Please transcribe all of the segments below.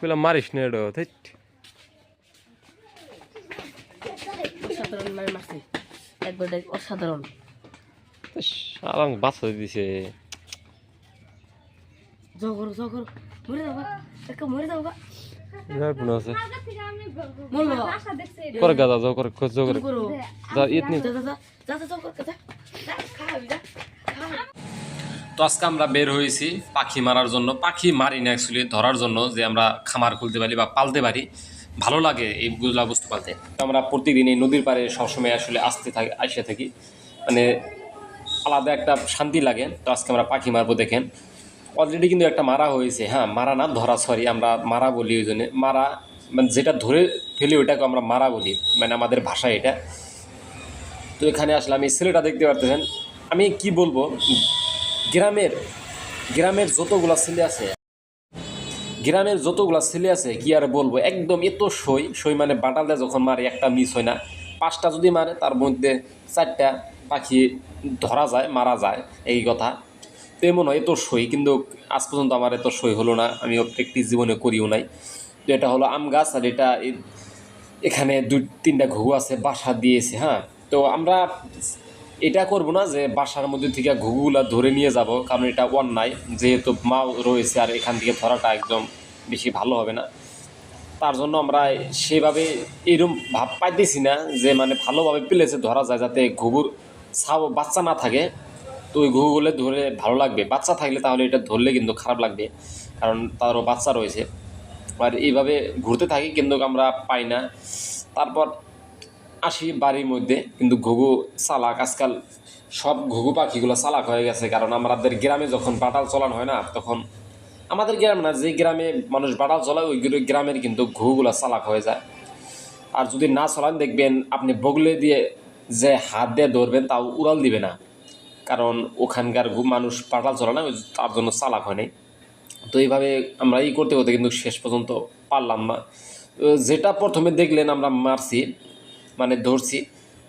বললাম মারিস না এটা থেট অসাধারণ আলাং বাচ্চা দিছে। জগর জগর। মরে মরে পুনা আছে। করে গাদা যাও করে খোঁজ যাও করে। যা ইতনি যা যা যা যা যা জগর যা যা খাবি যা। তো আজকে আমরা বের হয়েছি পাখি মারার জন্য। পাখি মারি না অ্যাকচুয়ালি ধরার জন্য যে আমরা খামার খুলতে পারি বা পালতে পারি। ভালো লাগে এইগুলা বস্তু পালতে। আমরা প্রতিদিন এই নদীর পাড়ে সবসময় আসলে আসতে থাকি, আসে থাকি। মানে আলাদা একটা শান্তি লাগে। তো আজকে আমরা পাখি মারবো দেখেন। অলরেডি কিন্তু একটা মারা হয়েছে। হ্যাঁ মারা না, ধরা সরি আমরা মারা বলি ওই জন্য। মারা মানে যেটা ধরে ফেলি ওইটাকে আমরা মারা বলি। মানে আমাদের ভাষা এটা। তো এখানে আসলে আমি ছেলেটা দেখতে পারতেছেন। আমি কি বলব? গ্রামের গ্রামের যতগুলা ছেলে আছে, গ্রামের যতগুলা ছেলে আছে, কি আর বলব, একদম এত সই সই মানে বাটাল দেয় যখন মারে, একটা মিস হয় না। পাঁচটা যদি মারে, তার মধ্যে চারটা পাখি ধরা যায়, মারা যায়, এই কথা। তো এমন হয়, এত সই, কিন্তু আজ পর্যন্ত আমার এত সই হলো না, আমি প্র্যাকটিস জীবনে করিও নাই। তো এটা হলো আম গাছ, আর এটা এখানে দুই, তিনটা ঘুঘু আছে, বাসা দিয়েছে হ্যাঁ। তো আমরা এটা করব না যে বাসার মধ্যে থেকে ঘুঘুগুলা ধরে নিয়ে যাব, কারণ এটা অন্যায়। যেহেতু মা রয়েছে আর এখান থেকে ধরাটা একদম বেশি ভালো হবে না। তার জন্য আমরা সেভাবে এরকম ভাব পাইতেছি না যে মানে ভালোভাবে পেলেছে ধরা যায় যাতে ঘুঘুর ছাও বাচ্চা না থাকে। তো ওই ঘুঘুগুলো ধরে ভালো লাগবে। বাচ্চা থাকলে তাহলে এটা ধরলে কিন্তু খারাপ লাগবে, কারণ তারও বাচ্চা রয়েছে। আর এইভাবে ঘুরতে থাকি কিন্তু আমরা পাই না। তারপর আসি বাড়ির মধ্যে কিন্তু ঘুঘু চালাক, আজকাল সব ঘুঘু পাখিগুলো চালাক হয়ে গেছে। কারণ আমাদের গ্রামে যখন বাটাল চলান হয় না, তখন আমাদের গ্রাম না, যে গ্রামে মানুষ বাটাল চলায়, ওই গ্রামের কিন্তু ঘুঘুগুলো চালাক হয়ে যায়। আর যদি না চলান, দেখবেন আপনি বগলে দিয়ে যে হাত দিয়ে ধরবেন, তাও উড়াল দিবে না। কারণ ওখানকার মানুষ পাটাল চলে না তার জন্য চালাক হয় নাই। তো এইভাবে আমরা এই করতে করতে কিন্তু শেষ পর্যন্ত পারলাম না। যেটা প্রথমে দেখলেন আমরা মারছি মানে ধরছি,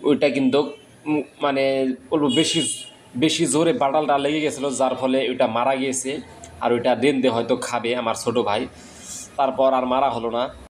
ওইটা কিন্তু মানে বলব বেশি বেশি জোরে বাটালটা লেগে গেছিল, যার ফলে ওইটা মারা গিয়েছে। আর ওইটা দেন দে হয়তো খাবে আমার ছোট ভাই। তারপর আর মারা হলো না।